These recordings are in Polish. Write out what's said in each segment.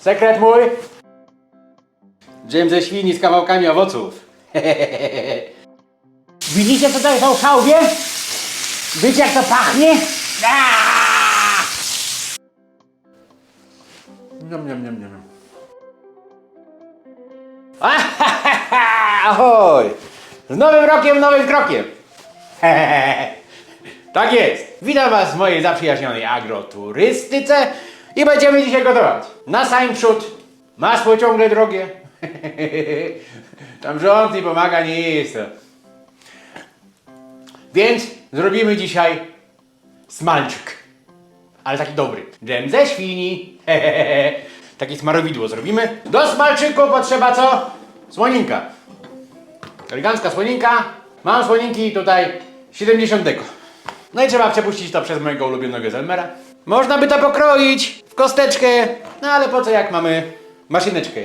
Sekret mój? Dżem ze świni z kawałkami owoców. Widzicie co to jest w szałwie? Wiecie jak to pachnie? Aaaa! Niam, niam, niam, niam. Ahoj! Z nowym rokiem, nowym krokiem! tak jest! Witam Was w mojej zaprzyjaźnionej agroturystyce i będziemy dzisiaj gotować. Na sam przód masło ciągle drogie. Tam rząd nie pomaga, to. Więc zrobimy dzisiaj smalczyk. Ale taki dobry. Dżem ze świni. Takie smarowidło zrobimy. Do smalczyku potrzeba co? Słoninka. Elegancka słoninka. Mam słoninki tutaj 70. No i trzeba przepuścić to przez mojego ulubionego Zelmera. Można by to pokroić w kosteczkę, no ale po co jak mamy maszyneczkę.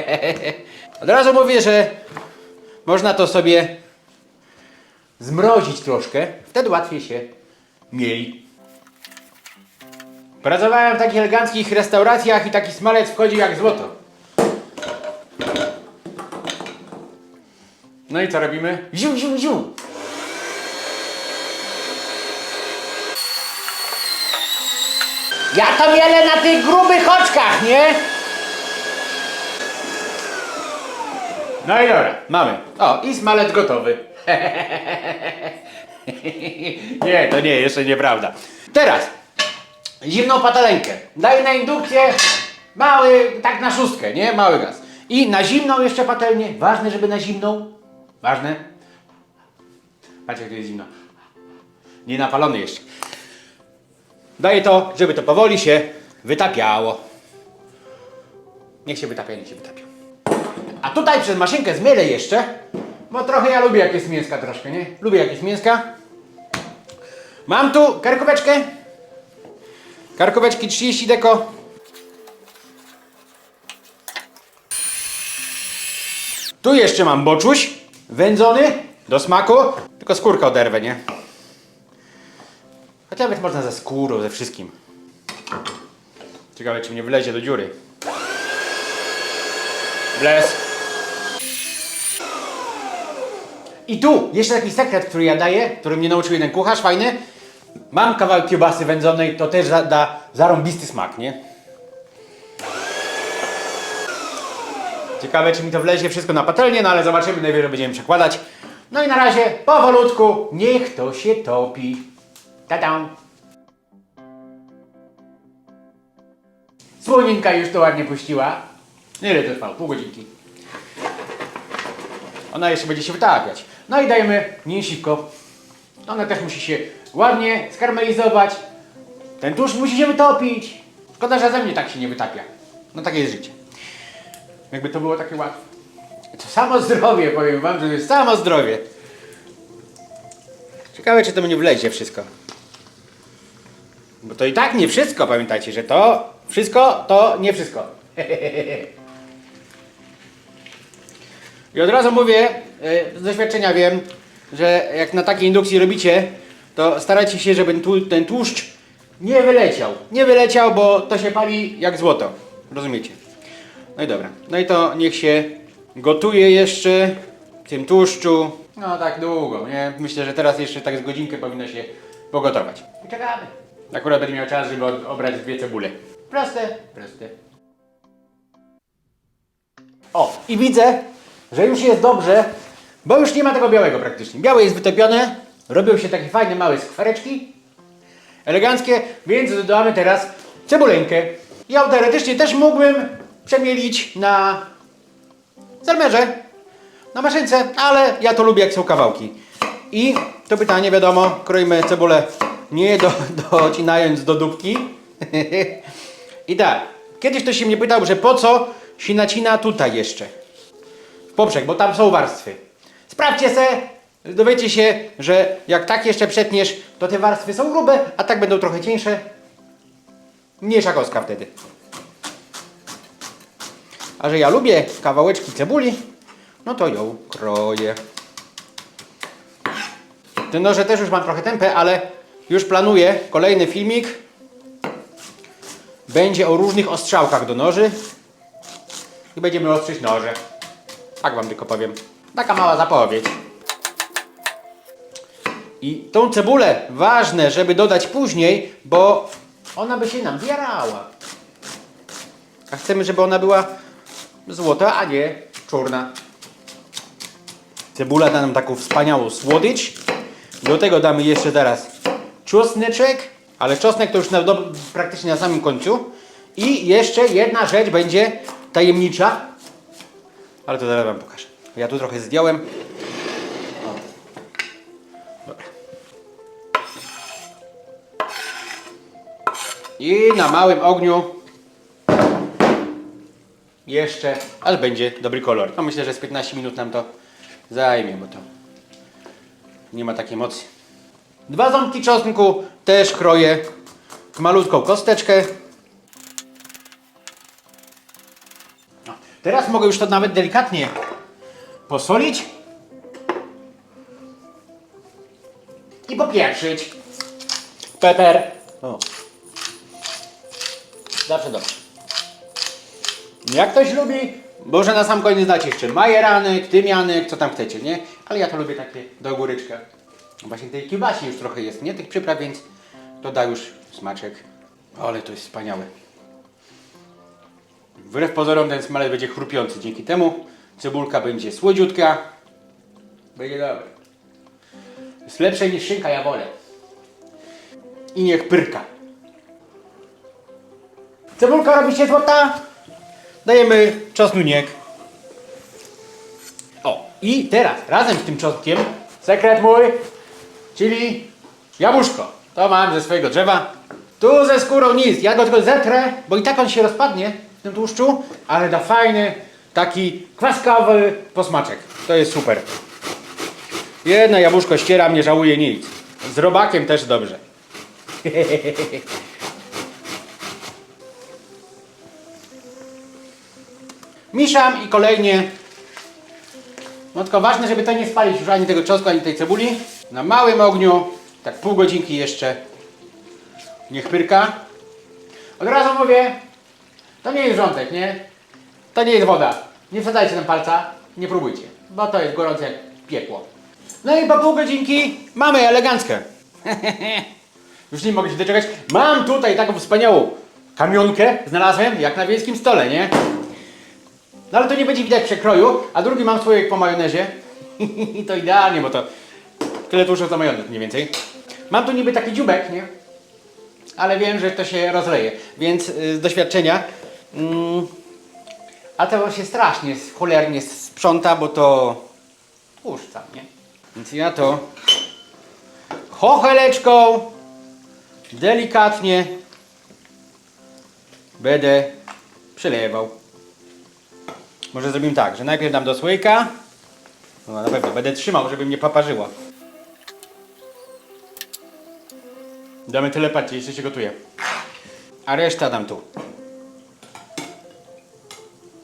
Od razu mówię, że można to sobie zmrozić troszkę, wtedy łatwiej się mieli. Pracowałem w takich eleganckich restauracjach i taki smalec wchodzi jak złoto. No i co robimy? Ziu, ziu, ziu. Ja to miele na tych grubych oczkach, nie? No i dobra, mamy. O, i smalec gotowy. nie, to nie, jeszcze nieprawda. Teraz, zimną patelenkę. Daj na indukcję mały, tak na szóstkę, nie? Mały gaz. I na zimną jeszcze patelnię. Ważne, żeby na zimną. Ważne. Patrz, jak to jest zimno. Nie napalony jeszcze. Daję to, żeby to powoli się wytapiało. Niech się wytapia, niech się wytapia. A tutaj przez maszynkę zmielę jeszcze, bo trochę ja lubię jak jest mięska troszkę, nie? Lubię jak jest mięska. Mam tu karkóweczkę. Karkóweczki 30 deko. Tu jeszcze mam boczuś wędzony do smaku. Tylko skórkę oderwę, nie? Choć nawet można ze skórą, ze wszystkim. Ciekawe, czy mnie wlezie do dziury. Bles. I tu jeszcze taki sekret, który ja daję, który mnie nauczył jeden kucharz, fajny. Mam kawałek kiełbasy wędzonej, to też da, da zarąbisty smak, nie? Ciekawe, czy mi to wlezie wszystko na patelnię, no ale zobaczymy, najwyżej będziemy przekładać. No i na razie, powolutku, niech to się topi. Ta-dam. Słoninka już to ładnie puściła. Ile to trwało? Pół godzinki. Ona jeszcze będzie się wytapiać. No i dajemy mięsiwko. Ona też musi się ładnie skarmelizować. Ten tłuszcz musi się wytopić. Szkoda, że ze mnie tak się nie wytapia. No takie jest życie. Jakby to było takie łatwe. To samo zdrowie, powiem wam, że to jest samo zdrowie. Ciekawe, czy to mnie wlezie wszystko. Bo to i tak nie wszystko, pamiętajcie, że to wszystko to nie wszystko. I od razu mówię, e, z doświadczenia wiem, że jak na takiej indukcji robicie, to starajcie się, żeby ten tłuszcz nie wyleciał. Nie wyleciał, bo to się pali jak złoto. Rozumiecie? No i dobra. No i to niech się gotuje jeszcze w tym tłuszczu. No tak długo, nie? Myślę, że teraz jeszcze tak z godzinkę powinno się pogotować. I czekamy. Akurat będę miał czas, żeby od- obrać dwie cebule. Proste, proste. O, i widzę, że już jest dobrze, bo już nie ma tego białego praktycznie. Białe jest wytopione, robią się takie fajne małe skwareczki, eleganckie, więc dodamy teraz cebuleńkę. Ja teoretycznie też mógłbym przemielić na zelmerze, na maszynce, ale ja to lubię jak są kawałki. I to pytanie wiadomo, kroimy cebulę nie do, docinając do dupki. I tak, kiedyś ktoś się mnie pytał, że po co się nacina tutaj jeszcze w poprzek, bo tam są warstwy. Sprawdźcie se, dowiecie się, że jak tak jeszcze przetniesz, to te warstwy są grube, a tak będą trochę cieńsze. Mniejsza kostka wtedy. A że ja lubię kawałeczki cebuli, no to ją kroję. Te noże też już mam trochę tempę, ale już planuję kolejny filmik, będzie o różnych ostrzałkach do noży i będziemy ostrzyć noże. Tak wam tylko powiem. Taka mała zapowiedź. I tą cebulę ważne, żeby dodać później, bo ona by się nam zjarała. A chcemy, żeby ona była złota, a nie czarna. Cebula da nam taką wspaniałą słodycz. Do tego damy jeszcze teraz czosneczek, ale czosnek to już na, do, praktycznie na samym końcu. I jeszcze jedna rzecz będzie tajemnicza, ale to zaraz Wam pokażę. Ja tu trochę zdjąłem. Dobra. I na małym ogniu jeszcze, aż będzie dobry kolor. No myślę, że z 15 minut nam to zajmie, bo to nie ma takiej mocy. Dwa ząbki czosnku też kroję w malutką kosteczkę. No, teraz mogę już to nawet delikatnie posolić i popieprzyć. Peper. O. Zawsze dobrze. Jak ktoś lubi, może na sam koniec dać jeszcze majeranek, tymianek, co tam chcecie, nie? Ale ja to lubię takie do góryczka. Właśnie tej kiełbasi już trochę jest, nie? Tych przypraw, więc to da już smaczek. Ale to jest wspaniałe. Wbrew pozorom ten smalec będzie chrupiący. Dzięki temu cebulka będzie słodziutka. Będzie dobre. Jest lepsze niż szynka, ja wolę. I niech pyrka. Cebulka robi się złota. Dajemy czosnuniek. O, i teraz razem z tym czosnkiem sekret mój, czyli jabłuszko. To mam ze swojego drzewa. Tu ze skórą nic. Ja go tylko zetrę, bo i tak on się rozpadnie w tym tłuszczu, ale da fajny, taki kwaskowy posmaczek. To jest super. Jedno jabłuszko ścieram, nie żałuję nic. Z robakiem też dobrze. Miszam i kolejnie. No tylko ważne, żeby to nie spalić już ani tego czosnku, ani tej cebuli. Na małym ogniu, tak pół godzinki jeszcze. Niech pyrka. Od razu mówię, to nie jest rządek, nie? To nie jest woda. Nie wsadzajcie tam palca, nie próbujcie, bo to jest gorące jak piekło. No i po pół godzinki mamy eleganckę. Już nie mogę się doczekać. Mam tutaj taką wspaniałą kamionkę, znalazłem, jak na wiejskim stole, nie? No ale to nie będzie widać przekroju, a drugi mam swój po majonezie. To idealnie, bo to tyle tłuszczu co majonez mniej więcej. Mam tu niby taki dziubek, nie? Ale wiem, że to się rozleje, więc y, z doświadczenia. Mm, a to się strasznie, cholernie sprząta, bo to tłuszcz nie? Więc ja to chocheleczką delikatnie będę przelewał. Może zrobimy tak, że najpierw dam do słoika. No na pewno, będę trzymał, żeby mnie paparzyło. Damy tyle, patrzcie, jeszcze się gotuje. A reszta dam tu.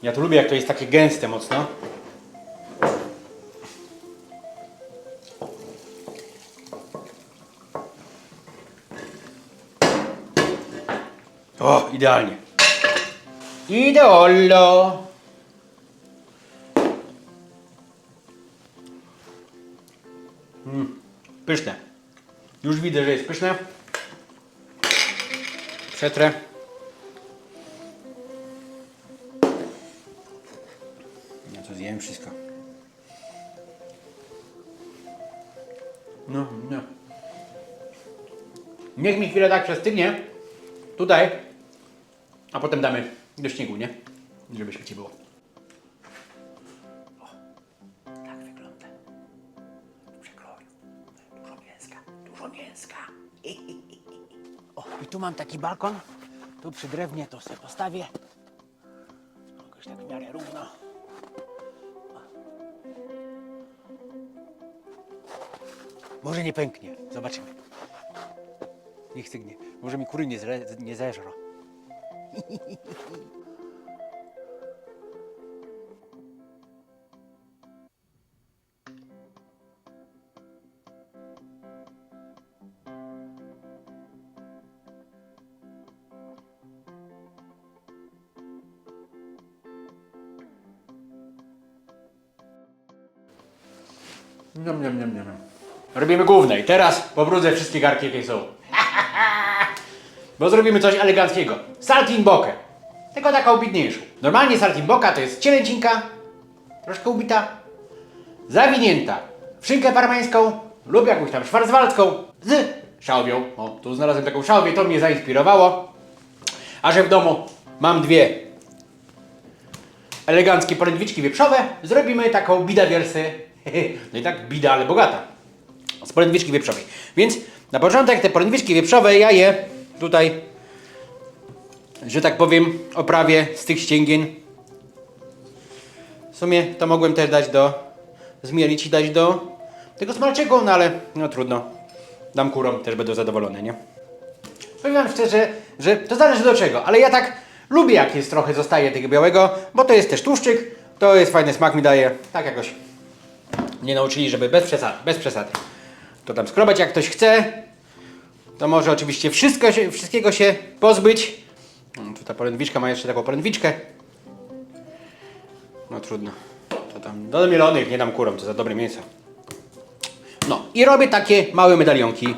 Ja to lubię, jak to jest takie gęste mocno. O, idealnie. Ideollo. Pyszne. Już widzę, że jest pyszne. Przetrę. Ja to zjem wszystko. No, no. Niech mi chwilę tak przestygnie. Tutaj. A potem damy do śniegu, nie? Żeby szybciej było. Mam taki balkon. Tu przy drewnie to sobie postawię. Jakoś tak w miarę równo. Może nie pęknie. Zobaczymy. Niech stygnie. Może mi kury nie, zre, nie. Niam, niam, niam, niam. Robimy główne i teraz pobrudzę wszystkie garki, jakie są. Bo zrobimy coś eleganckiego. Saltimbokę. Tylko taką bitniejszą. Normalnie saltimboka to jest cielęcinka, troszkę ubita, zawinięta w szynkę parmeńską lub jakąś tam szwarzwaldzką z szałwią. O, tu znalazłem taką szałwię, to mnie zainspirowało. A że w domu mam dwie eleganckie polędwiczki wieprzowe, zrobimy taką bida wiersę. No i tak bida, ale bogata. Z polędwiczki wieprzowej. Więc na początek te polędwiczki wieprzowe ja je tutaj, że tak powiem, oprawię z tych ścięgien. W sumie to mogłem też dać do, zmielić i dać do tego smalczego, no ale no trudno. Dam kurom, też będą zadowolone, nie? Powiem wam szczerze, że to zależy do czego, ale ja tak lubię jak jest trochę zostaje tego białego, bo to jest też tłuszczyk, to jest fajny smak mi daje, tak jakoś mnie nauczyli, żeby bez przesady, bez przesady. To tam skrobać jak ktoś chce, to może oczywiście wszystko się, wszystkiego się pozbyć. No, tu ta polędwiczka ma jeszcze taką polędwiczkę. No trudno. To tam do mielonych nie dam kurom, to za dobre mięso. No i robię takie małe medalionki.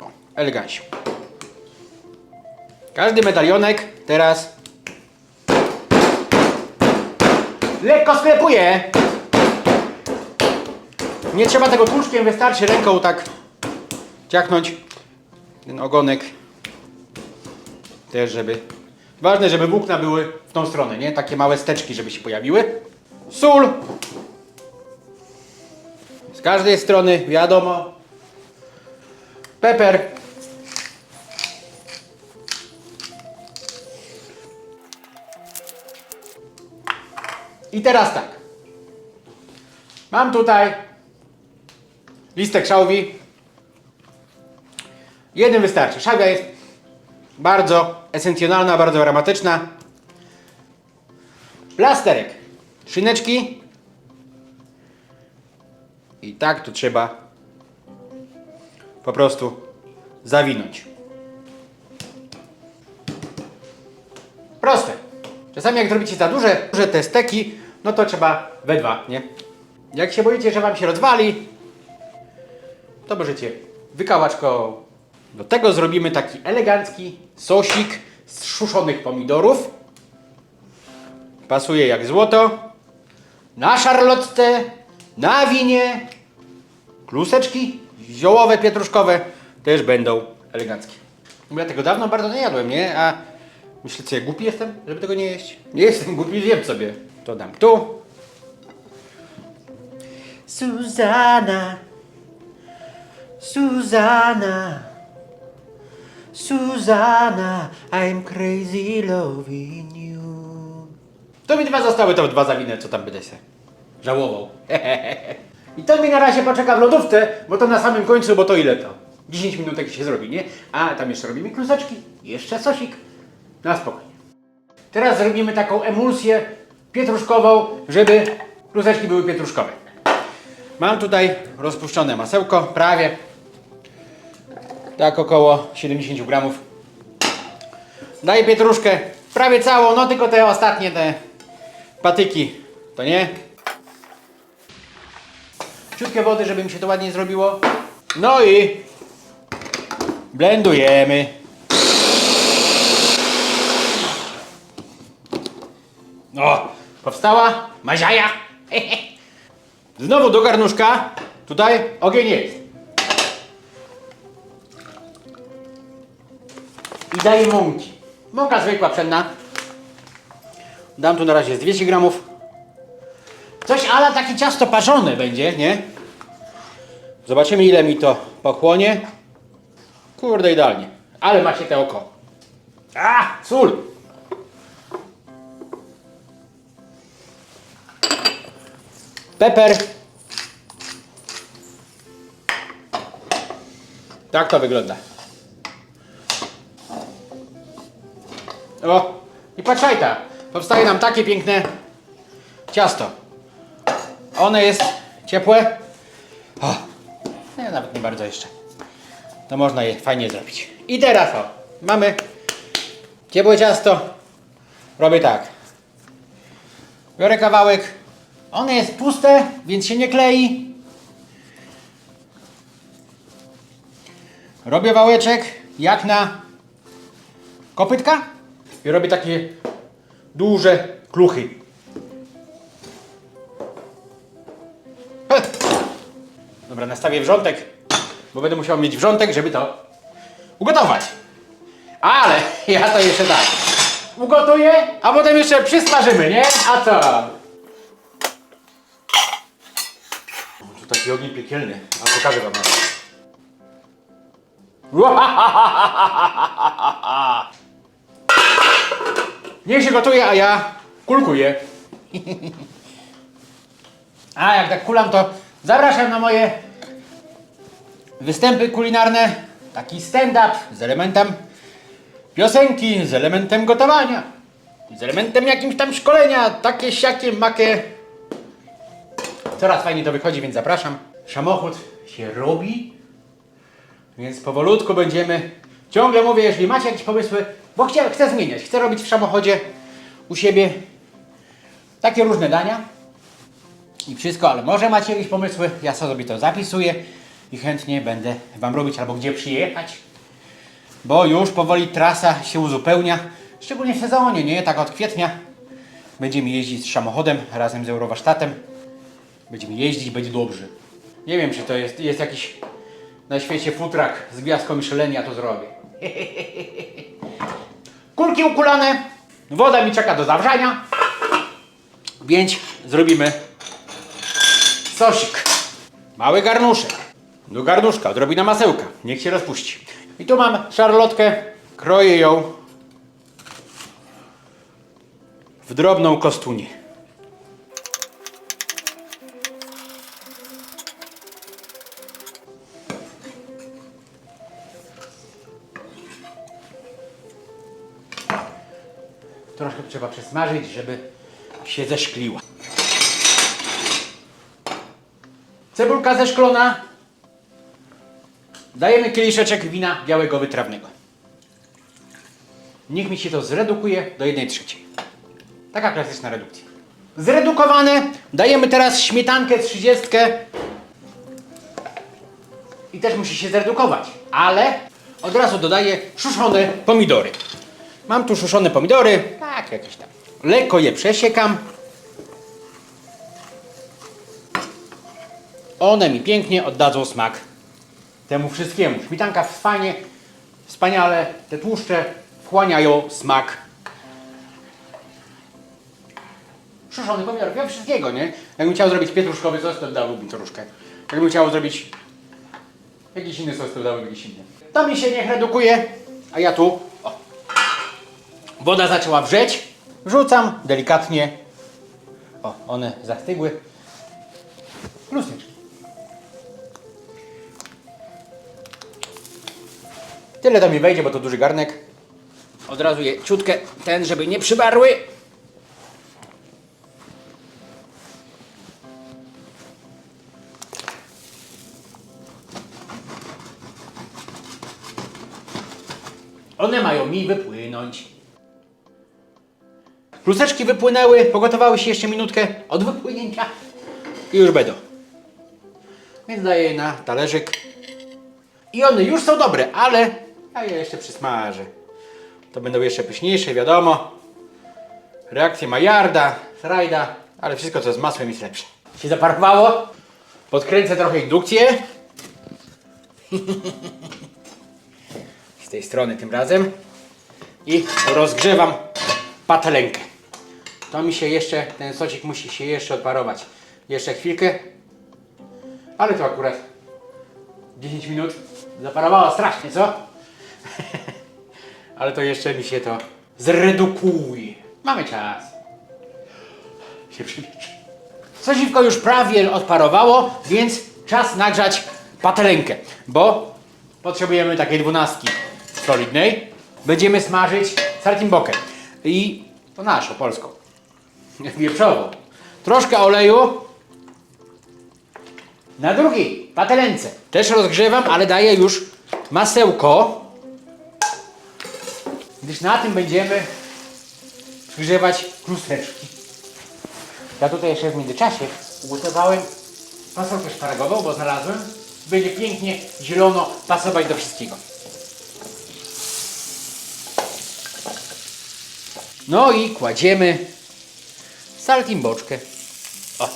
O, elegancie. Każdy medalionek teraz lekko sklepuję. Nie trzeba tego tłuszczkiem, wystarczy ręką tak ciachnąć ten ogonek. Też, żeby... Ważne, żeby włókna były w tą stronę, nie? Takie małe steczki, żeby się pojawiły. Sól. Z każdej strony, wiadomo. Peper. I teraz tak. Mam tutaj listek szałwi. Jeden wystarczy. Szałwia jest bardzo esencjonalna, bardzo aromatyczna. Plasterek. Szyneczki. I tak tu trzeba po prostu zawinąć. Proste. Czasami jak zrobicie za duże, duże te steki, no to trzeba we dwa, nie? Jak się boicie, że wam się rozwali, to możecie wykałaczką. Do tego zrobimy taki elegancki sosik z szuszonych pomidorów. Pasuje jak złoto. Na szarlotce, na winie, kluseczki ziołowe, pietruszkowe też będą eleganckie. Ja tego dawno bardzo nie jadłem, nie? A myślę, co ja głupi jestem, żeby tego nie jeść? Nie jestem głupi, zjem sobie. To dam tu. Suzana, Susanna, Susanna, I'm crazy loving you. To mi dwa zostały, to dwa zawinę, co tam będę się żałował. I to mi na razie poczeka w lodówce, bo to na samym końcu, bo to ile to? 10 minutek się zrobi, nie? A tam jeszcze robimy kluseczki, jeszcze sosik. Na spokojnie. Teraz zrobimy taką emulsję pietruszkową, żeby kluseczki były pietruszkowe. Mam tutaj rozpuszczone masełko, prawie tak około 70 gramów. Daję pietruszkę prawie całą, no tylko te ostatnie te patyki, to nie. Ciutkie wody, żeby mi się to ładnie zrobiło. No i blendujemy. O, powstała maziaja. Znowu do garnuszka. Tutaj ogień jest. I daję mąki. Mąka zwykła, pszenna. Dam tu na razie z 200 gramów. Coś ale takie ciasto parzone będzie, nie? Zobaczymy ile mi to pochłonie. Kurde idealnie. Ale macie te oko. A, sól. Peper. Tak to wygląda. O, i patrzaj ta. Powstaje nam takie piękne ciasto. One jest ciepłe. O, nie, nawet nie bardzo jeszcze. To można je fajnie zrobić. I teraz o, mamy ciepłe ciasto. Robię tak. Biorę kawałek One jest puste, więc się nie klei. Robię wałeczek jak na kopytka i robię takie duże kluchy. Dobra, nastawię wrzątek, bo będę musiał mieć wrzątek, żeby to ugotować. Ale ja to jeszcze tak ugotuję, a potem jeszcze przysmażymy, nie? A co? O, Tu taki ogień piekielny, a pokażę wam. Niech się gotuje, a ja kulkuję. A jak tak kulam, to zapraszam na moje występy kulinarne. Taki stand-up z elementem piosenki, z elementem gotowania, z elementem jakimś tam szkolenia, takie, siakie, makie. Coraz fajniej to wychodzi, więc zapraszam. Samochód się robi, więc powolutku będziemy. Ciągle mówię, jeżeli macie jakieś pomysły, bo chcę, chcę zmieniać, chcę robić w samochodzie u siebie takie różne dania i wszystko, ale może macie jakieś pomysły, ja sobie to zapisuję i chętnie będę Wam robić albo gdzie przyjechać, bo już powoli trasa się uzupełnia, szczególnie w sezonie, nie? Tak od kwietnia będziemy jeździć z samochodem razem z Eurowarsztatem. Będziemy jeździć, będzie dobrze. Nie wiem, czy to jest, jest jakiś na świecie futrak z gwiazdką Michelin, ja to zrobię. Kulki ukulane, woda mi czeka do zawrzania, więc zrobimy sosik. Mały garnuszek. Do garnuszka, odrobina masełka. Niech się rozpuści. I tu mam szarlotkę. Kroję ją w drobną kostunię. Przesmażyć, żeby się zeszkliła. Cebulka zeszklona. Dajemy kieliszeczek wina białego wytrawnego. Niech mi się to zredukuje do 1 trzeciej. Taka klasyczna redukcja. Zredukowane. Dajemy teraz śmietankę 30. I też musi się zredukować. Ale od razu dodaję szuszone pomidory. Mam tu szuszone pomidory. Tak, jakieś tam. Lekko je przesiekam. One mi pięknie oddadzą smak temu wszystkiemu. Śmietanka fajnie, wspaniale, te tłuszcze wchłaniają smak. Szuszony pomidor, ja wszystkiego, nie? Jakbym chciał zrobić pietruszkowy sos, to dałbym troszkę. Jakbym chciał zrobić jakiś inny sos, to dałbym jakiś inny. To mi się niech redukuje, a ja tu, o, woda zaczęła wrzeć, wrzucam delikatnie, o, one zastygły, Luseczki. Tyle to mi wejdzie, bo to duży garnek. Od razu je ciutkę ten, żeby nie przybarły. One mają mi wypłynąć. Kluseczki wypłynęły, pogotowały się jeszcze minutkę od wypłynięcia i już będą. Więc daję je na talerzyk. I one już są dobre, ale ja je jeszcze przysmażę. To będą jeszcze pyszniejsze, wiadomo. Reakcje Majarda, Frajda, ale wszystko co z masłem jest lepsze. Się zaparowało. Podkręcę trochę indukcję. Z tej strony tym razem. I rozgrzewam patelenkę. To mi się jeszcze, ten sosik musi się jeszcze odparować. Jeszcze chwilkę. Ale to akurat 10 minut zaparowało strasznie, co? Ale to jeszcze mi się to zredukuje. Mamy czas. Się przywietrze. Sosiwko już prawie odparowało, więc czas nagrzać patelenkę, bo potrzebujemy takiej dwunastki solidnej. Będziemy smażyć sartimbokę i to naszą, polską, wieprzową. Troszkę oleju, na drugiej patelence też rozgrzewam, ale daję już masełko, gdyż na tym będziemy przygrzewać kluseczki. Ja tutaj jeszcze w międzyczasie ugotowałem fasolkę szparagową, bo znalazłem. Będzie pięknie zielono pasować do wszystkiego. No i kładziemy saltimboczkę. O,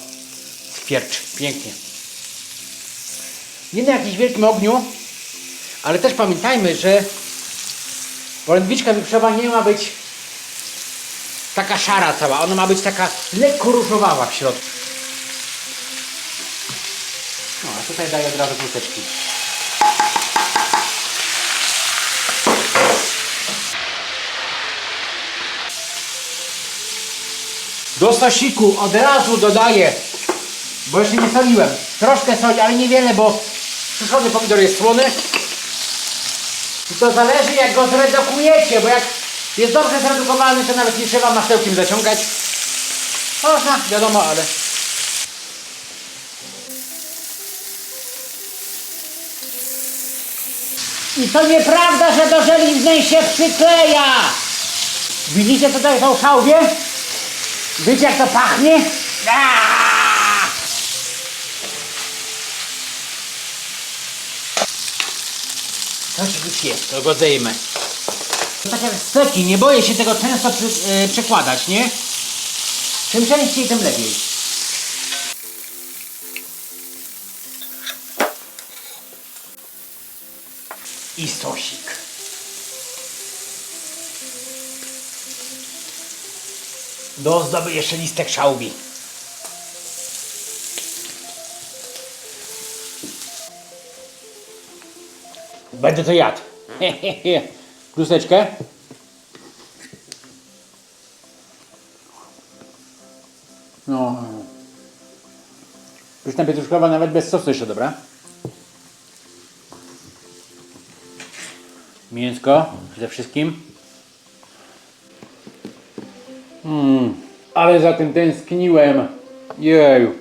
skwiercz, pięknie. Nie na jakimś wielkim ogniu, ale też pamiętajmy, że polędwiczka wieprzowa nie ma być taka szara cała, ona ma być taka lekko różowawa w środku. No, a tutaj daję od razu kluseczki. Do sosiku od razu dodaję, bo jeszcze nie soliłem, troszkę soli, ale niewiele, bo suszony pomidor jest słony. I to zależy jak go zredukujecie, bo jak jest dobrze zredukowany, to nawet nie trzeba masełkiem zaciągać. Można, wiadomo, ale... I to nieprawda, że do żeliznej się przykleja! Widzicie tutaj tą szałwię? Wiecie jak to pachnie? Aaaa! Coś już jest, to go zdejmę. Tak jak steki, nie boję się tego często przy, e, przekładać, nie? Czym częściej, tym lepiej. I sosik. Do ozdoby jeszcze listek szałwi. Będę to jadł. Kluseczkę. No. Pyszna pietruszkowa nawet bez sosu jeszcze, dobra? Mięsko ze wszystkim. Ale za tym tęskniłem. Jeju.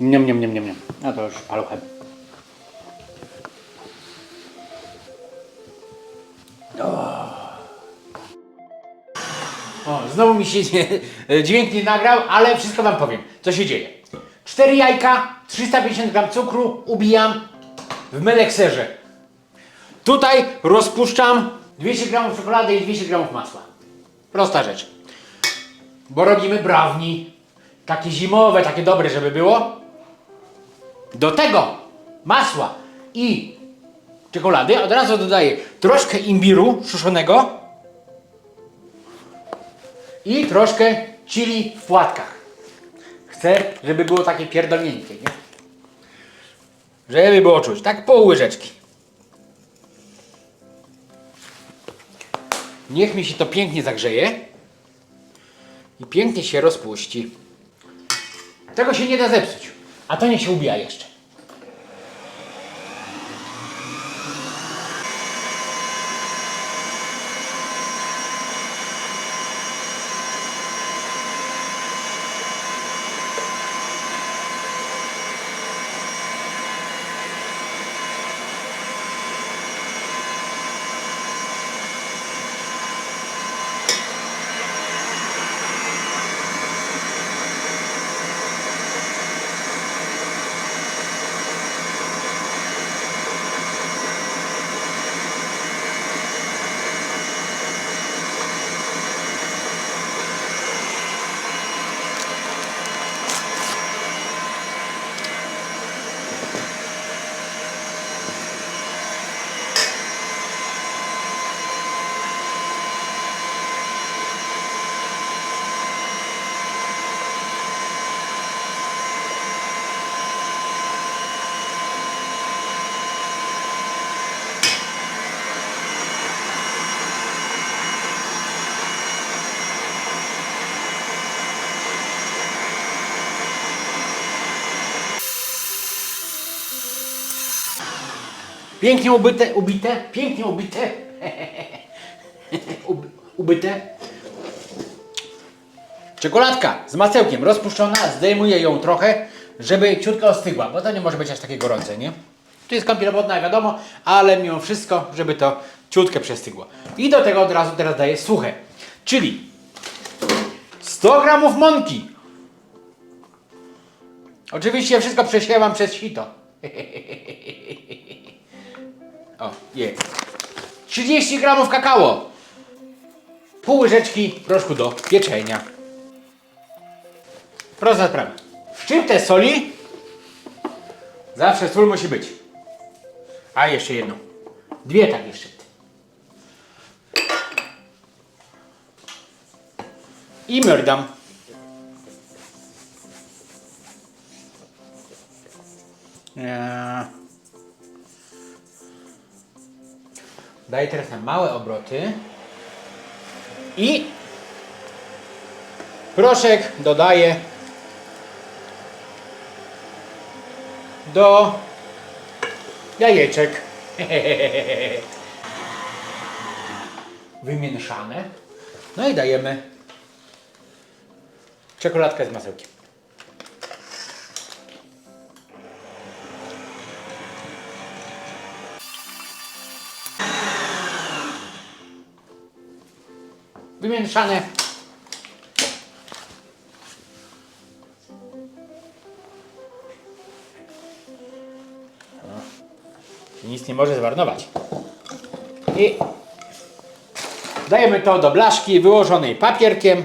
Niam, niam, niam, niam, niam. A to już paluchem. O, znowu mi się dźwięk nie nagrał, ale wszystko wam powiem, co się dzieje. 4 jajka, 350 gram cukru ubijam w melekserze. Tutaj rozpuszczam 200 gramów czekolady i 200 gramów masła. Prosta rzecz. Bo robimy brownie. Takie zimowe, takie dobre, żeby było. Do tego masła i czekolady od razu dodaję troszkę imbiru suszonego i troszkę chili w płatkach. Chcę, żeby było takie pierdolnięcie, nie? Żeby było czuć, tak pół łyżeczki. Niech mi się to pięknie zagrzeje i pięknie się rozpuści. Tego się nie da zepsuć, a to nie się ubija jeszcze. Pięknie ubyte, ubite, pięknie ubite. Ub, ubyte. Czekoladka z masełkiem rozpuszczona, zdejmuję ją trochę, żeby ciutko ostygła, bo to nie może być aż takie gorące, nie? Tu jest kąpiel wodna, wiadomo, ale mimo wszystko, żeby to ciutkę przestygło. I do tego od razu teraz daję suche, czyli 100 gramów mąki, Oczywiście wszystko przesiewam przez sito. O, jest. 30 gramów kakao. Pół łyżeczki proszku do pieczenia. Prosta sprawa. Szczyptę soli. Zawsze sól musi być. A jeszcze jedną. Dwie takie szczypty. I merdam. Eee. Daję teraz na małe obroty. I proszek dodaję do jajeczek. Wymieszane. No i dajemy czekoladkę z masełkiem. Wymieszane. I nic nie może zmarnować. I dajemy to do blaszki wyłożonej papierkiem.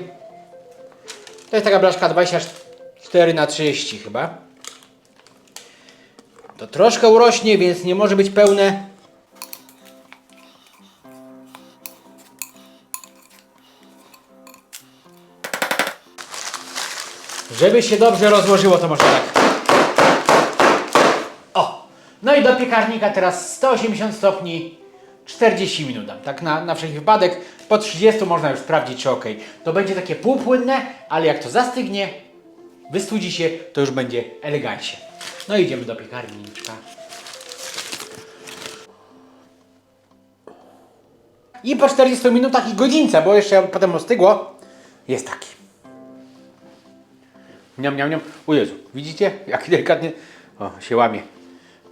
To jest taka blaszka 24 na 30 chyba. To troszkę urośnie, więc nie może być pełne. Żeby się dobrze rozłożyło, to może tak. O! No i do piekarnika teraz 180 stopni 40 minut dam. Tak na, na wszelki wypadek. Po 30 można już sprawdzić, czy ok. To będzie takie półpłynne, ale jak to zastygnie, wystudzi się, to już będzie elegancie. No i idziemy do piekarniczka. I po 40 minutach i godzince, bo jeszcze potem ostygło, jest taki. Niam, niam, niam. O Jezu, widzicie? Jak delikatnie o, się łamie.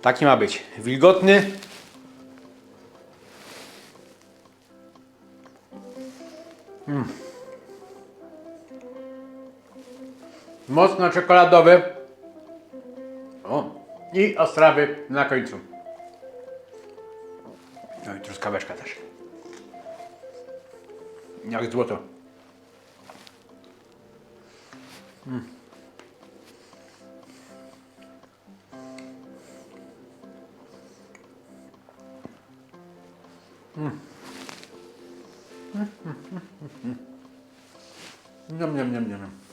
Taki ma być. Wilgotny. Mm. Mocno czekoladowy. O, i ostrawy na końcu. No i truskaweczka też. Jak złoto. Niam, niam, niam, niam.